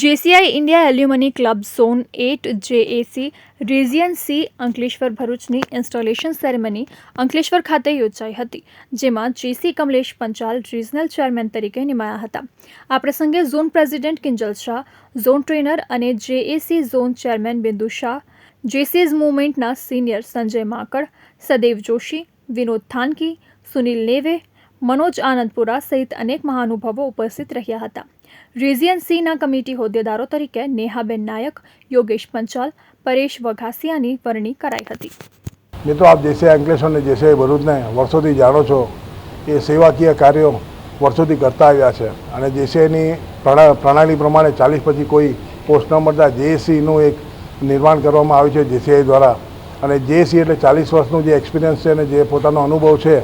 JCI India alumni club zone eight JAC region C Ankleshwar ભરૂચની installation ceremony Ankleshwar ખાતે યોજાઈ હતી, જેમાં JC Kamlesh Panchal regional chairman તરીકે નિમાયા હતા. આ પ્રસંગે zone president Kinjal Shah zone trainer અને JAC zone chairman Bindu Shah Jaycees મુવમેન્ટના senior Sanjay Makad, Sadev Joshi, Vinod Thanki, Sunil Neve, Manoj Anandpura સહિત અનેક મહાનુભાવો ઉપસ્થિત રહ્યા હતા. રિજિયન સીના કમિટી હોદ્દેદારો તરીકે નેહાબેન નાયક, યોગેશ પંચાલ, પરેશ વઘાસિયાની વરણી કરાઈ હતી. મિત્રો, આપ જેસે અંકલેશ અને જેસે ભરૂચને વર્ષોથી જાણો છો એ સેવાકીય કાર્યો વર્ષોથી કરતા આવ્યા છે. અને જેસીઆઈની પ્રણા, પ્રણાલી પ્રમાણે ચાલીસ પછી કોઈ પોસ્ટ ન મળતા જેએસસીનું એક નિર્માણ કરવામાં આવ્યું છે જેસીઆઈ દ્વારા. અને જેએસસી એટલે ચાલીસ વર્ષનું જે એક્સપિરિયન્સ છે અને જે પોતાનો અનુભવ છે,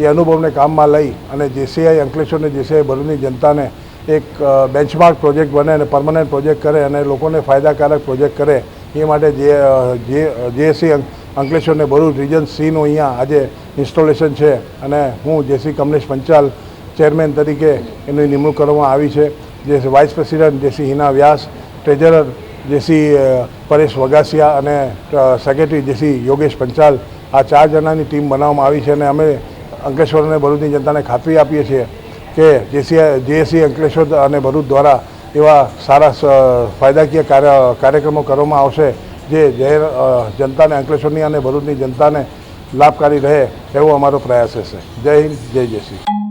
એ અનુભવને કામમાં લઈ અને જેસીઆઈ અંકલેશ્વર અને જેસીઆઈ ભરૂચની જનતાને એક બેન્ચમાર્ક પ્રોજેક્ટ બને અને પરમનન્ટ પ્રોજેક્ટ કરે અને લોકોને ફાયદાકારક પ્રોજેક્ટ કરે, એ માટે જે જે જેએસસી અંકલેશ્વરને ભરૂચ રિજન સીનું અહીંયા આજે ઇન્સ્ટોલેશન છે અને હું જેસી કમલેશ પંચાલ ચેરમેન તરીકે એની નિમણૂક કરવામાં આવી છે. જે vice president JC Hina Vyas treasurer JC Paresh Vagasiya અને સેક્રેટરી જેસી યોગેશ પંચાલ. આ ચાર જણાની ટીમ બનાવવામાં આવી છે અને અમે અંકલેશ્વર અને ભરૂચની જનતાને ખાતરી આપીએ છીએ. કે જેસી જેએસસી અંકલેશ્વર અને ભરૂચ દ્વારા એવા સારા ફાયદાકીય કાર્ય, કાર્યક્રમો કરવામાં આવશે જે જાહેર જનતાને, અંકલેશ્વરની અને ભરૂચની જનતાને લાભકારી રહે એવો અમારો પ્રયાસ હશે જય હિન્દ, જય જેસી.